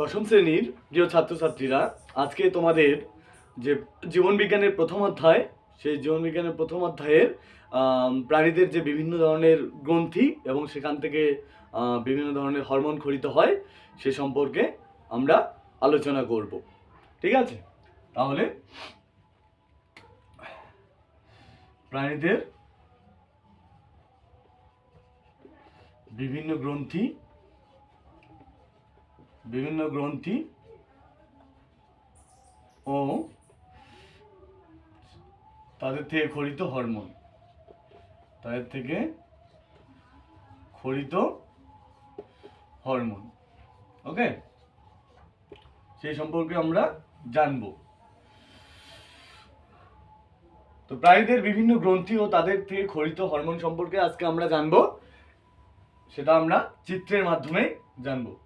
দশম শ্রেণির প্রিয় ছাত্রছাত্রীরা, আজকে তোমাদের যে জীবন বিজ্ঞানের প্রথম অধ্যায়, সেই জীবন বিজ্ঞানের প্রথম অধ্যায়ের প্রাণীদের যে বিভিন্ন ধরনের গ্রন্থি এবং সেখান থেকে বিভিন্ন ধরনের হরমোন খরিত হয়, সে সম্পর্কে আমরা আলোচনা করব। ঠিক আছে? তাহলে প্রাণীদের বিভিন্ন গ্রন্থি বিভিন্ন গ্রন্থি ও তাদের থেকে খরিত হরমোন। তাদের থেকে খরিত হরমোন। ওকে? সেই সম্পর্কে আমরা জানব। তো প্রাণীদের বিভিন্ন গ্রন্থি ও তাদের থেকে খরিত হরমোন সম্পর্কে আজকে আমরা জানব। সেটা আমরা চিত্রের মাধ্যমে জানব।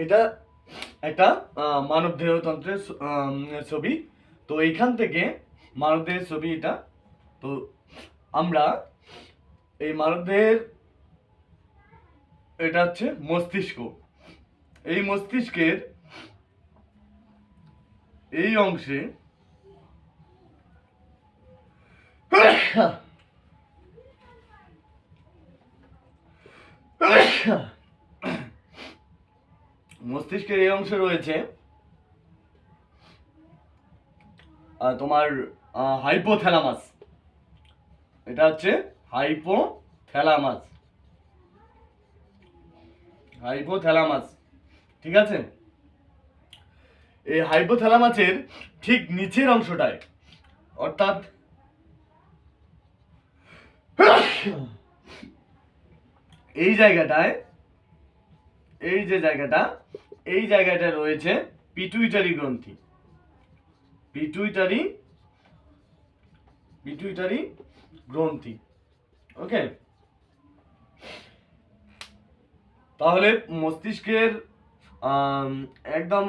এটা একটা মানব দেহতন্ত্রের ছবি তো এইখান থেকে মানবদেহের ছবি এটা তো আমরা এই মানবদেহের এটা হচ্ছে মস্তিষ্ক এই মস্তিষ্কের এই অংশে মস্তিষ্কের এই অংশে রয়েছে তোমার হাইপোথ্যালামাস এটা হচ্ছে হাইপোথ্যালামাস হাইপোথ্যালামাস ঠিক আছে? এই হাইপো হাইপোথ্যালামাসের ঠিক নিচের অংশটায়, অর্থাৎ এই জায়গাটায় এই যে জায়গাটা, এই জায়গাটা রয়েছে পিটুইটারি গ্রন্থি। পিটুইটারি পিটুইটারি গ্রন্থি। ওকে তাহলে মস্তিষ্কের একদম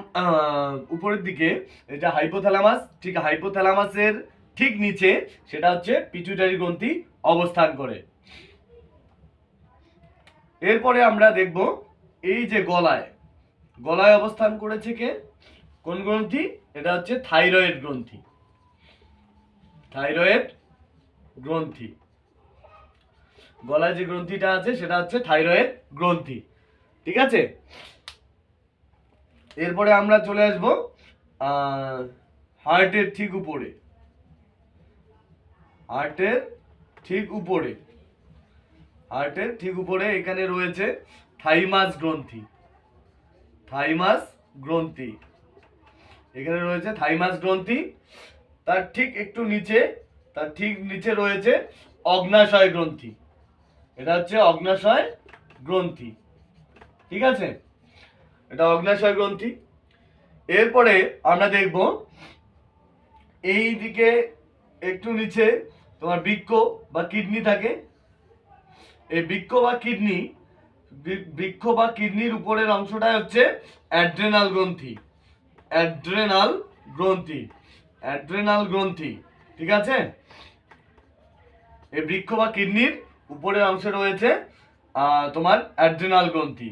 উপরের দিকে এটা হাইপোথ্যালামাস ঠিক হাইপোথ্যালামাসের ঠিক নিচে সেটা হচ্ছে পিটুইটারি গ্রন্থি অবস্থান করে। এরপরে আমরা দেখব এই যে গলায় গলায় অবস্থান করেছে কে? কোন গ্রন্থি? এটা হচ্ছে থাইরয়েড গ্রন্থি। থাইরয়েড গ্রন্থি। গলায় যে গ্রন্থিটা আছে, সেটা হচ্ছে থাইরয়েড গ্রন্থি। ঠিক আছে? এরপরে আমরা চলে আসব হার্টের ঠিক উপরে। হার্টের ঠিক উপরে। হার্টের ঠিক উপরে এখানে রয়েছে থাইমাস গ্রন্থি। থাইমাস গ্রন্থি। এখানে রয়েছে থাইমাস গ্রন্থি। তার ঠিক একটু নিচে, তার ঠিক নিচে রয়েছে অগ্নাশয় গ্রন্থি। এটা হচ্ছে অগ্নাশয় গ্রন্থি। ঠিক আছে? এটা অগ্নাশয় গ্রন্থি। এরপরে আমরা দেখব এই দিকে একটু নিচে তোমার বৃক্ষ বা কিডনি থাকে। এই বৃক্ষ বা কিডনি বৃক্ষ বা কিডনির উপরের অংশটাই হচ্ছে অ্যাড্রেনাল গ্রন্থি। অ্যাড্রেনাল গ্রন্থি। অ্যাড্রেনাল গ্রন্থি। ঠিক আছে? এই বৃক্ষ বা কিডনির উপরের অংশে রয়েছে তোমার অ্যাড্রেনাল গ্রন্থি।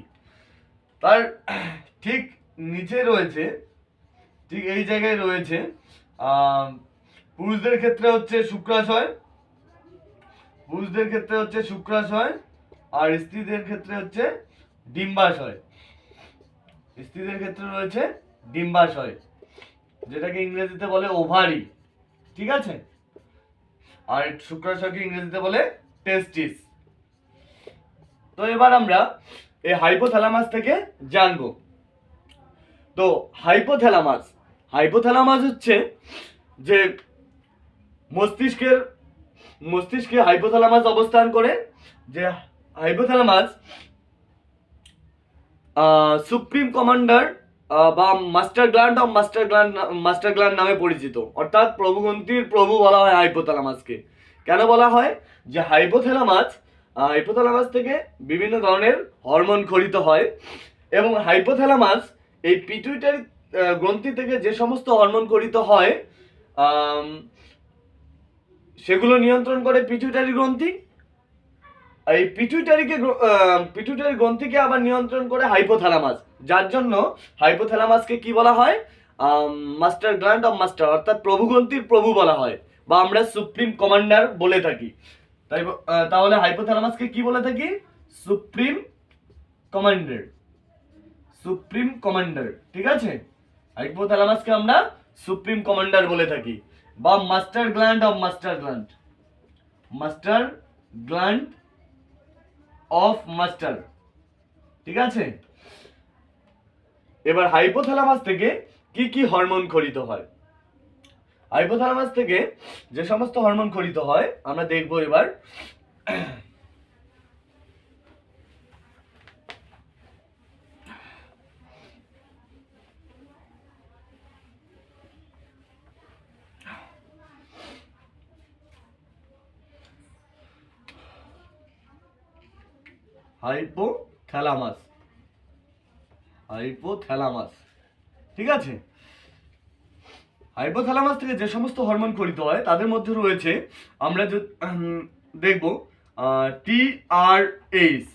তার ঠিক নিচে রয়েছে, ঠিক এই জায়গায় রয়েছে পুরুষদের ক্ষেত্রে হচ্ছে শুক্রাশয়। পুরুষদের ক্ষেত্রে হচ্ছে শুক্রাশয়। আর স্ত্রীদের ক্ষেত্রে হচ্ছে ডিম্বাশয়। স্ত্রীদের ক্ষেত্রে রয়েছে ডিম্বাশয়, যেটাকে ইংরেজিতে বলে ওভারি, ঠিক আছে? আর শুক্রাশয়কে ইংরেজিতে বলে টেস্টিস তো এবার আমরা এই হাইপোথ্যালামাস থেকে জানব। তো হাইপোথ্যালামাস হাইপোথ্যালামাস হচ্ছে যে মস্তিষ্কের, মস্তিষ্কে হাইপোথ্যালামাস অবস্থান করে, যে হাইপোথ্যালামাস সুপ্রিম কমান্ডার বা master gland of master gland master gland নামে পরিচিত। অর্থাৎ প্রভুগ্রন্থির প্রভু বলা হয় হাইপোথ্যালামাসকে কেন বলা হয়? যে হাইপোথ্যালামাস হাইপোথ্যালামাস থেকে বিভিন্ন ধরনের হরমোন খরিত হয় এবং হাইপোথ্যালামাস এই পিটুইটারি গ্রন্থি থেকে যে সমস্ত হরমোন খরিত হয় সেগুলো নিয়ন্ত্রণ করে পিটুইটারি গ্রন্থি। এই পিটুইটারিকে পিটুইটারি গ্রন্থিকে আবার নিয়ন্ত্রণ করে হাইপোথ্যালামাস যার জন্য হাইপোথ্যালামাসকে কি বলা হয়? মাস্টার গ্ল্যান্ড অফ মাস্টার অর্থাৎ প্রভু গ্রন্থির প্রভু বলা হয়, বা আমরা সুপ্রিম কমান্ডার বলে থাকি। তাই তাহলে হাইপোথ্যালামাসকে কি বলে থাকি? সুপ্রিম কমান্ডার সুপ্রিম কমান্ডার ঠিক আছে? হাইপোথ্যালামাসকে আমরা সুপ্রিম কমান্ডার বলে থাকি, বা master gland of master gland master gland of master ঠিক আছে? এবার হাইপোথ্যালামাস থেকে কি কি হরমোন খরিত হয়? হাইপোথ্যালামাস থেকে যে সমস্ত হরমোন খরিত হয়, আমরা দেখব এবার হাইপোথ্যালামাস হাইপোথ্যালামাস ঠিক আছে? হাইপোথ্যালামাস থেকে যে সমস্ত হরমোন খরিত হয়, তাদের মধ্যে রয়েছে, আমরা দেখব টি আর এইচ,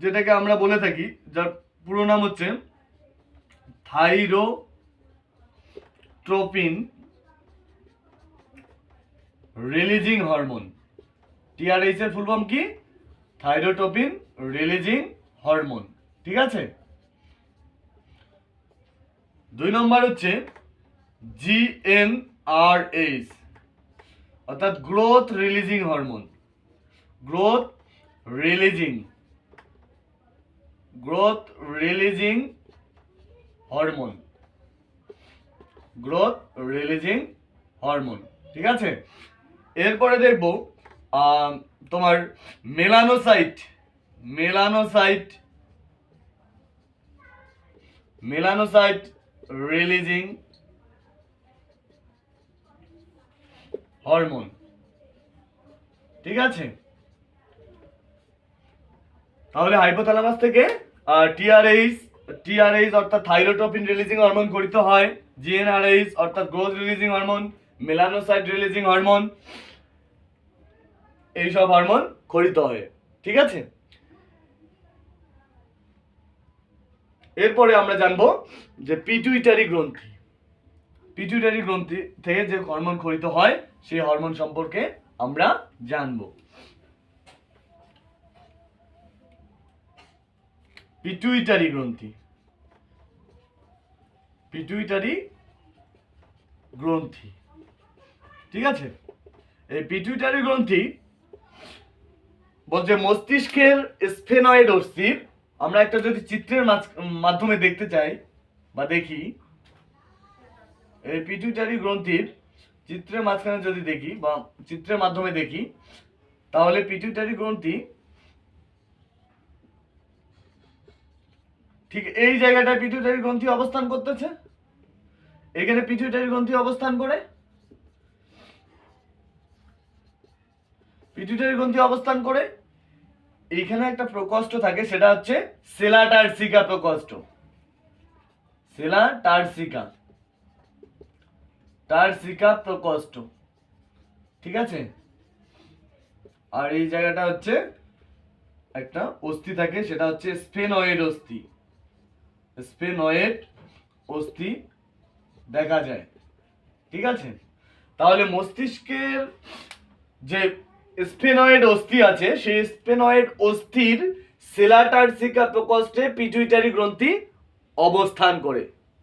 যেটাকে আমরা বলে থাকি, যার পুরো নাম হচ্ছে থাইরোট্রোপিন রিলিজিং হরমোন। টিআরএইচ এর ফুল ফর্ম কি? থাইরোটোপিন রিলিজিং হরমোন, ঠিক আছে? দুই নম্বর হচ্ছে জিএনআরএইচ অর্থাৎ growth releasing hormone. Growth releasing growth releasing hormone. Growth releasing hormone, ঠিক আছে? এরপরে দেখব তোমার melanocyte melanocyte melanocyte releasing hormone ঠিক আছে? তাহলে হাইপোথ্যালামাস থেকে টিআরএইচ টিআরএইচ অর্থাৎ থাইরোটোপিন রিলিজিং হরমোন গঠিত হয়। জিএনআরএইচ অর্থাৎ growth releasing hormone melanocyte releasing hormone এইসব হরমোন খরিত হয়, ঠিক আছে? এরপরে আমরা জানব যে পিটুইটারি গ্রন্থি। পিটুইটারি গ্রন্থি থেকে যে হরমোন খরিত হয়, সেই হরমোন সম্পর্কে আমরা জানব। পিটুইটারি গ্রন্থি। পিটুইটারি গ্রন্থি, ঠিক আছে? এই পিটুইটারি গ্রন্থি বলছে মস্তিষ্কের স্ফেনয়েড অস্থির আমরা একটা যদি চিত্রের মাধ্যমে দেখতে চাই বা দেখি, এই পিটুইটারি গ্রন্থির চিত্রের মাঝখানে যদি দেখি বা চিত্রের মাধ্যমে দেখি, তাহলে পিটুইটারি গ্রন্থি ঠিক এই জায়গাটায় পিটুইটারি গ্রন্থি অবস্থান করতেছে? এখানে পিটুইটারি গ্রন্থি অবস্থান করে? পিটুইটারি গ্রন্থি অবস্থান করে। এইখানে একটা প্রকোষ্ঠ থাকে, সেটা হচ্ছে সেলাটার্সিকা প্রকোষ্ঠ। সেলাটার্সিকা টার্সিকা প্রকোষ্ঠ। ঠিক আছে? আর এই জায়গাটা হচ্ছে একটা অস্থি থাকে, সেটা হচ্ছে স্পেনয়েড অস্থি। স্পেনয়েড অস্থি দেখা যায়। ঠিক আছে? তাহলে মস্তিষ্কের যে স্পেনয়েড অস্থি আছে, সেই স্পেনয়েড অস্থির সেলাটার্সিকা প্রকোষ্ঠে পিটুইটারি গ্রন্থি অবস্থান করে।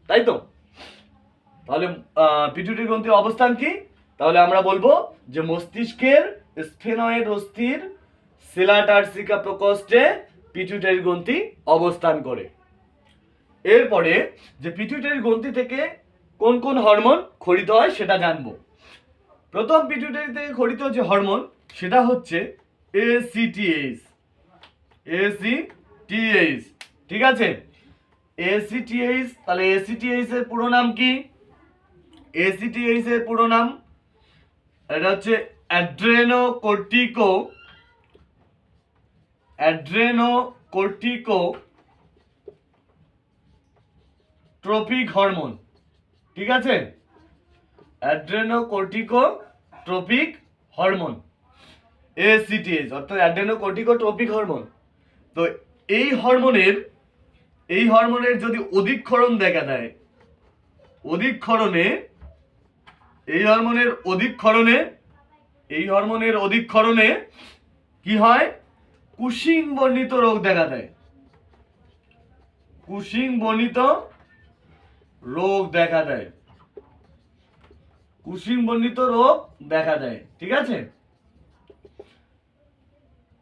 তাই তো? তাহলে পিটুইটারি গ্রন্থির অবস্থান কি? তাহলে আমরা বলব যে মস্তিষ্কের স্ফেনয়েড অস্থির সেলাটার্সিকা প্রকোষ্ঠে পিটুইটারি গ্রন্থি অবস্থান করে। এরপরে যে পিটুইটারি গ্রন্থি থেকে কোন কোন হরমোন খরিত হয় সেটা জানব। প্রথম পিটুইটারি থেকে খরিত যে হরমোন সেটা হচ্ছে এসিটিএইচ এসিটিএইচ ঠিক আছে? এসিটিএইচ তাহলে এসিটিএইচ এর পুরো নাম কি? এসিটিএইচ এর পুরো নাম, এটা হচ্ছে adrenocortico adrenocorticotropic hormone, ঠিক আছে? Adrenocorticotropic hormone. এসিটিএইচ অর্থাৎ অ্যাড্রেনো কর্টিকো ট্রপিক হরমোন তো এই হরমোনের এই হরমোনের যদি অধিকক্ষরণ দেখা দেয় অধিকক্ষরণে এই হরমোনের অধিকক্ষরণে এই হরমোনের অধিকক্ষরণে কি হয়? কুশিং বর্ণিত রোগ দেখা দেয়। কুশিং বর্ণিত রোগ দেখা দেয়। কুশিং বর্ণিত রোগ দেখা দেয়। ঠিক আছে?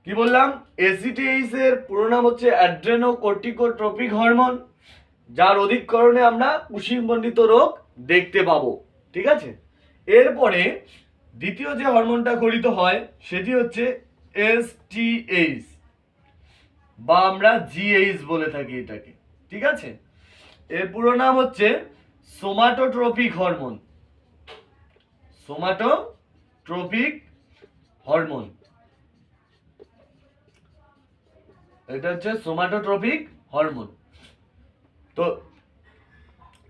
কি বললাম? এসিটিএইচ এর পুরো নাম হচ্ছে অ্যাড্রেনো কর্টিকোট্রপিক হরমোন যার অধিককরণে আমরা কুশিং বর্ণিত রোগ দেখতে পাবো। ঠিক আছে? এরপরে দ্বিতীয় যে হরমোনটা গঠিত হয়, সেটি হচ্ছে এসটিএইচ বা আমরা জিএইচ বলে থাকি এটাকে। ঠিক আছে? এর পুরো নাম হচ্ছে সোমাটোট্রপিক হরমোন সোমাটোট্রপিক হরমোন এটা হচ্ছে সোমাটোট্রপিক হরমোন তো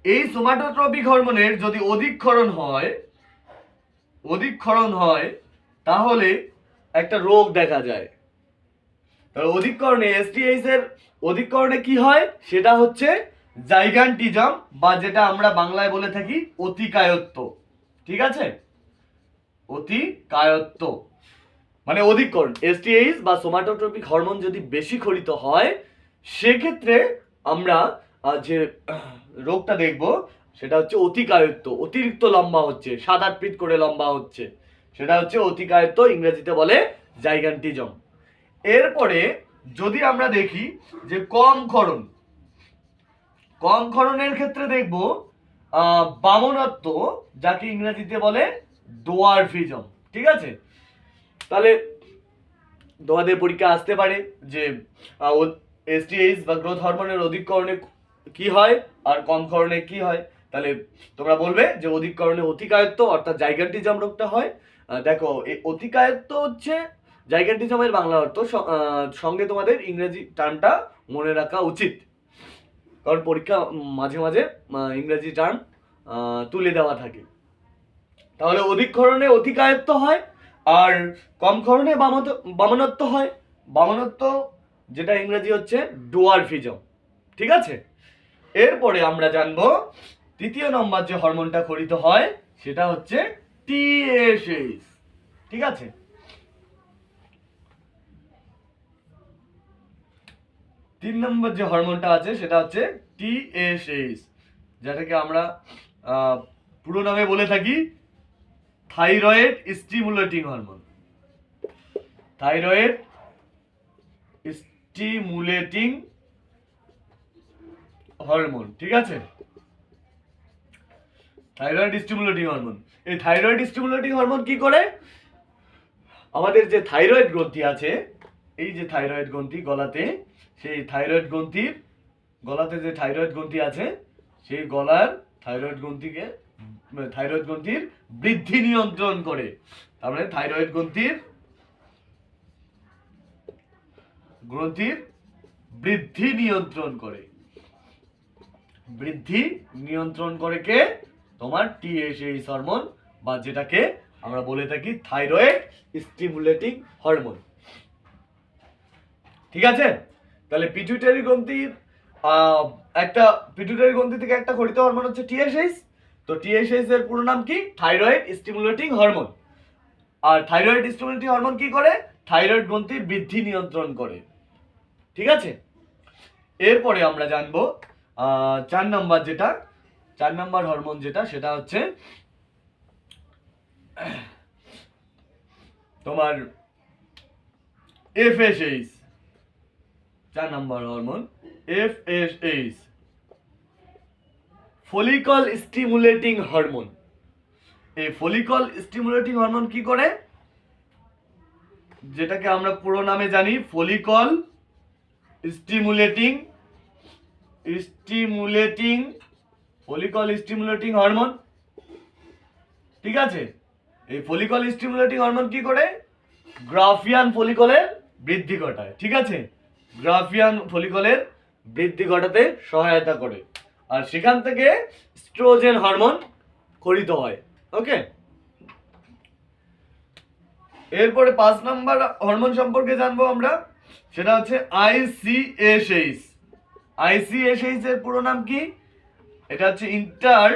এই সোমাটোট্রপিক হরমোনের যদি অধিকক্ষরণ হয় অধিকক্ষরণ হয়, তাহলে একটা রোগ দেখা যায়। তাহলে অধিককরণে এসটিএইচ এর অধিককরণে কি হয়? সেটা হচ্ছে জাইগান্টিজম বা যেটা আমরা বাংলায় বলে থাকি অতিকায়ত্ব। ঠিক আছে? অতিকায়ত্ব। মানে অধিককরণ এসটিএইচ বা সোমাটোট্রপিক হরমোন যদি বেশি খরিত হয় সেক্ষেত্রে আমরা যে রোগটা দেখব সেটা হচ্ছে অতিকায়ত্ব অতিরিক্ত লম্বা হচ্ছে সাত আট ফিট করে লম্বা হচ্ছে সেটা হচ্ছে অতিকায়ত্ব ইংরেজিতে বলে জাইগান্টিজম। এরপরে যদি আমরা দেখি যে কম ক্ষরণ কম ক্ষরণের ক্ষেত্রে দেখব আহ, বামনত্ব যাকে ইংরেজিতে বলে ডোয়ারফিজম ঠিক আছে? তাহলে তোমাদের পরীক্ষা আসতে পারে যে এসটিএইচ বা গ্রোথ হরমোনের অধিককরণে কি হয় আর কম করণে কি হয়? তাহলে তোমরা বলবে যে অধিককরণে অতিকায়ত্ত অর্থাৎ জাইগান্টিজম রোগটা হয়। দেখো এই অতিকায়ত্ত হচ্ছে জাইগান্টিজমের বাংলা অর্থ সঙ্গে তোমাদের ইংরেজি টার্মটা মনে রাখা উচিত। কারণ পরীক্ষা মাঝে মাঝে ইংরেজি টার্ম তুলে দেওয়া থাকে। তাহলে অধিকক্ষরণে অতিকায়ত্ত হয় আর কম খরণে বামত বামনত্ব হয়। বামনত্ব, যেটা ইংরেজি হচ্ছে ডোয়ারফিজম ঠিক আছে? এরপরে আমরা জানব তৃতীয় নম্বর যে হরমোনটা খরিত হয়, সেটা হচ্ছে টিএসএইচ ঠিক আছে? তিন নম্বর যে হরমোনটা আছে, সেটা হচ্ছে টিএসএইচ যেটাকে আমরা পুরো নামে বলে থাকি thyroid stimulating hormone thyroid stimulating hormone ঠিক আছে? থাইরয়েড স্টিমুলেটিং হরমোন এই থাইরয়েড স্টিমুলেটিং হরমোন কি করে? আমাদের যে থাইরয়েড গ্রন্থি আছে, এই যে থাইরয়েড গ্রন্থি গলাতে, সেই থাইরয়েড গ্রন্থির, গলাতে যে থাইরয়েড গ্রন্থি আছে, সেই গলার থাইরয়েড গ্রন্থিকে থাইরয়েড গ্রন্থির বৃদ্ধি নিয়ন্ত্রণ করে। তার মানে থাইরয়েড গ্রন্থির গ্রন্থির বৃদ্ধি নিয়ন্ত্রণ করে। বৃদ্ধি নিয়ন্ত্রণ করে কে? তোমার টিএসএইচ হরমোন বা যেটাকে আমরা বলে থাকি থাইরয়েড স্টিমুলেটিং হরমোন ঠিক আছে? তাহলে পিটুইটারি গ্রন্থির একটা পিটুইটারি গ্রন্থি থেকে একটা খরিত হরমোন হচ্ছে টিএসএইচ তো টিএসএইচ এর পুরো নাম কি? থাইরয়েড স্টিমুলেটিং হরমোন আর থাইরয়েড স্টিমুলেটিং হরমোন কি করে? থাইরয়েড গ্রন্থির বৃদ্ধি নিয়ন্ত্রণ করে। ঠিক আছে? এরপরে আমরা জানব চার নাম্বার যেটা, চার নাম্বার হরমোন যেটা, সেটা হচ্ছে তোমার এফএসএইচ চার number hormone F S H follicle stimulating hormone. এই ফলিকল স্টিমুলেটিং হরমোন কি করে? যেটাকে আমরা পুরো নামে জানি, follicle stimulating stimulating, follicle stimulating hormone. ঠিক আছে? এই ফলিকল স্টিমুলেটিং হরমোন কি করে? গ্রাফিয়ান ফলিকলের বৃদ্ধি ঘটায়। ঠিক আছে? গ্রাফিয়ান ফলিকলের বৃদ্ধি ঘটাতে সহায়তা করে। আর সেখান থেকে স্ট্রোজেন হরমোন খরিত হয় ওকে এরপরে পাঁচ নাম্বার হরমোন সম্পর্কে জানব আমরা, সেটা হচ্ছে আইসিএসএইচ আইসিএসএইচ এর পুরো নাম কি? এটা হচ্ছে inter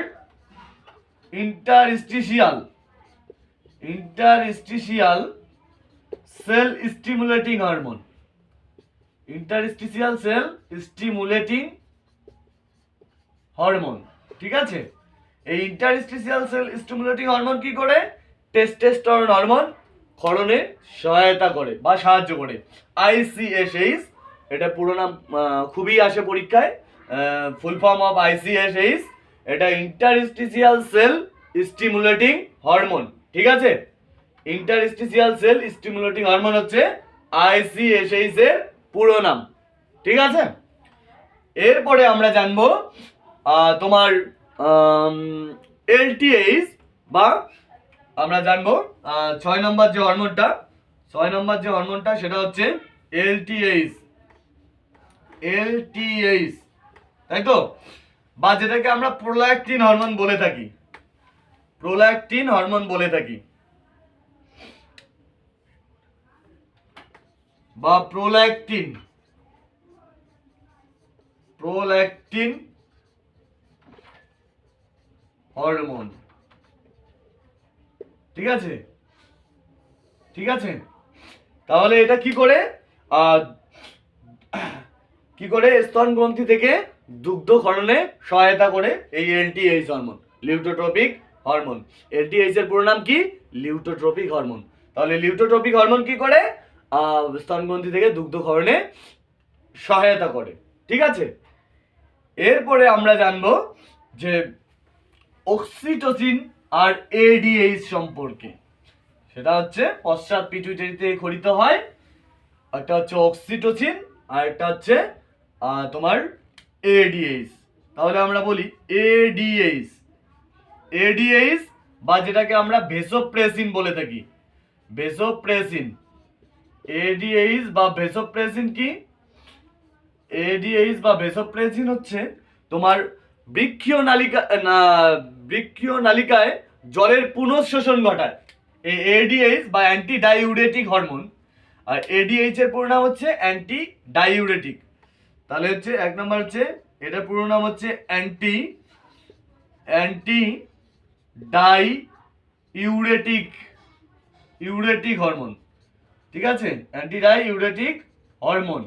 interstitial interstitial cell stimulating hormone interstitial cell stimulating hormone, ঠিক আছে? এই ইন্টারস্টিশিয়াল সেল স্টিমুলেটিং হরমোন কি করে? টেস্টোস্টেরন হরমোন ক্ষরণে সহায়তা করে বা সাহায্য করে। আইসিএসএইচ এটা পুরো নাম খুবই আসে পরীক্ষায়। ফুল ফর্ম অফ আইসিএসএইচ এটা ইন্টারস্টিশিয়াল সেল স্টিমুলেটিং হরমোন ঠিক আছে? ইন্টারস্টিশিয়াল সেল স্টিমুলেটিং হরমোন হচ্ছে আইসিএসএইচ এর পুরো নাম, ঠিক আছে? এরপরে আমরা জানব তোমার এলটিএইচ বা আমরা জানব ছয় নম্বর যে হরমোনটা, ছয় নম্বর যে হরমোনটা সেটা হচ্ছে এলটিএইচ এলটিএইচ তাই তো? বা যেটাকে আমরা প্রোল্যাকটিন হরমোন বলে থাকি। প্রোল্যাকটিন হরমোন বলে থাকি। বা প্রোল্যাকটিন প্রোল্যাকটিন হরমোন ঠিক আছে? ঠিক আছে? তাহলে এটা কি করে? কি করে? স্তন গ্রন্থি থেকে দুগ্ধ ক্ষরণে সহায়তা করে এই LTH hormone luteotropic hormone LTH এর পুরো নাম কি? লিউটোট্রপিক হরমোন তাহলে লিউটোট্রপিক হরমোন কি করে? আহ, স্তন গ্রন্থি থেকে দুগ্ধ ক্ষরণে সহায়তা করে। ঠিক আছে? এরপরে আমরা জানব যে অক্সিটোসিন আর এডিএইচ সম্পর্কে। সেটা হচ্ছে পশ্চাৎ পিটুইটারিতে খরিত হয়, একটা হচ্ছে অক্সিটোসিন আর একটা হচ্ছে তোমার এডিএইচ তাহলে আমরা বলি এডিএইচ এডিএইচ বা যেটাকে আমরা ভেসোপ্রেসিন বলে থাকি। ভেসোপ্রেসিন এডিএইচ বা ভেসোপ্রেসিন কি? এডিএইচ বা ভেসোপ্রেসিন হচ্ছে তোমার বৃক্ষীয় নালিকা বৃক্ষীয় নালিকায় জলের পুনঃশোষণ ঘটায়। এই এডিএইচ বা অ্যান্টি ডাইউরেটিক হরমোন আর এডিএইচ এর পুরো নাম হচ্ছে অ্যান্টি ডাইউরেটিক তাহলে হচ্ছে এক নম্বর হচ্ছে, এটার পুরো নাম হচ্ছে anti anti diuretic uretic hormone ঠিক আছে? অ্যান্টি ডাই ইউরেটিক হরমোন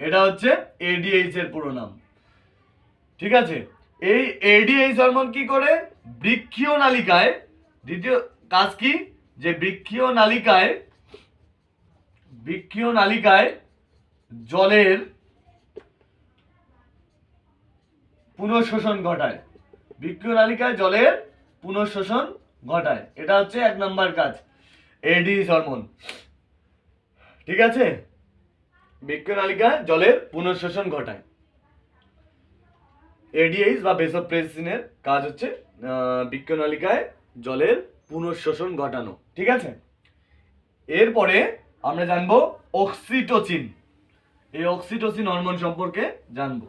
এটা হচ্ছে এডিএইচ এর পুরো নাম ঠিক আছে? এই এডিএইচ হরমোন কি করে? বৃক্ষীয় নালিকায়, দ্বিতীয় কাজ কি? যে বৃক্ষীয় নালিকায় বৃক্ষীয় নালিকায় জলের পুনঃশোষণ ঘটায়। বৃক্ষীয় নালিকায় জলের পুনঃশোষণ ঘটায়। এটা হচ্ছে এক নম্বর কাজ এডিএইচ হরমোন ঠিক আছে? বৃক্ষীয় নালিকায় জলের পুনঃশোষণ ঘটায়। এডিএইচ বা বেসোপ্রেসিনের কাজ হচ্ছে বৃক্ষনালিকায় জলের পুনঃশোষণ ঘটানো, ঠিক আছে? এরপরে আমরা জানব অক্সিটোসিন এই অক্সিটোসিন হরমোন সম্পর্কে জানব।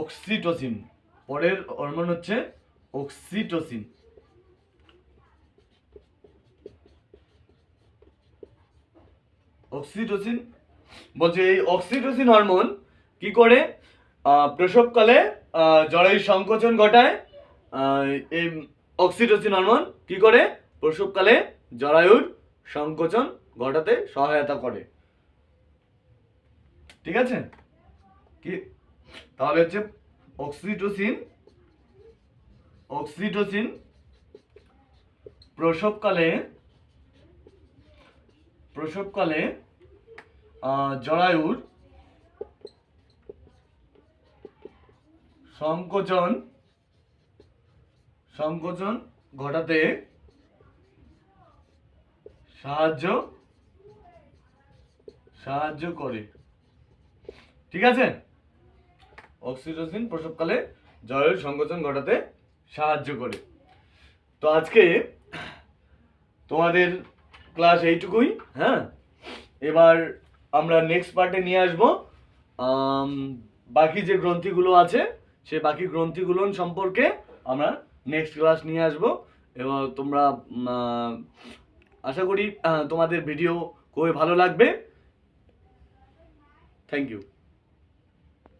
অক্সিটোসিন পরের হরমোন হচ্ছে অক্সিটোসিন অক্সিটোসিন বলছে এই অক্সিটোসিন হরমোন কি করে? প্রসবকালে জরায়ু সংকোচন ঘটায় এই অক্সিটোসিন হরমোন কি করে? প্রসবকালে জরায়ুর সংকোচন ঘটাতে সহায়তা করে। ঠিক আছে? কি? তাহলে হচ্ছে অক্সিটোসিন অক্সিটোসিন প্রসবকালে প্রসবকালে জরায়ুর সংকোচন সংকোচন ঘটাতে সাহায্য সাহায্য করে। ঠিক আছে? অক্সিটোসিন প্রসবকালে জরায়ুর সংকোচন ঘটাতে সাহায্য করে। তো আজকে তোমাদের ক্লাস এইটুকুই হ্যাঁ? এবার আমরা নেক্সট পার্টে নিয়ে আসব। বাকি যে গ্রন্থিগুলো আছে সেই বাকি গ্রন্থিগুলো সম্পর্কে আমরা নেক্সট ক্লাস নিয়ে আসব। এবং তোমরা আশা করি তোমাদের ভিডিও খুবই ভালো লাগবে। Thank you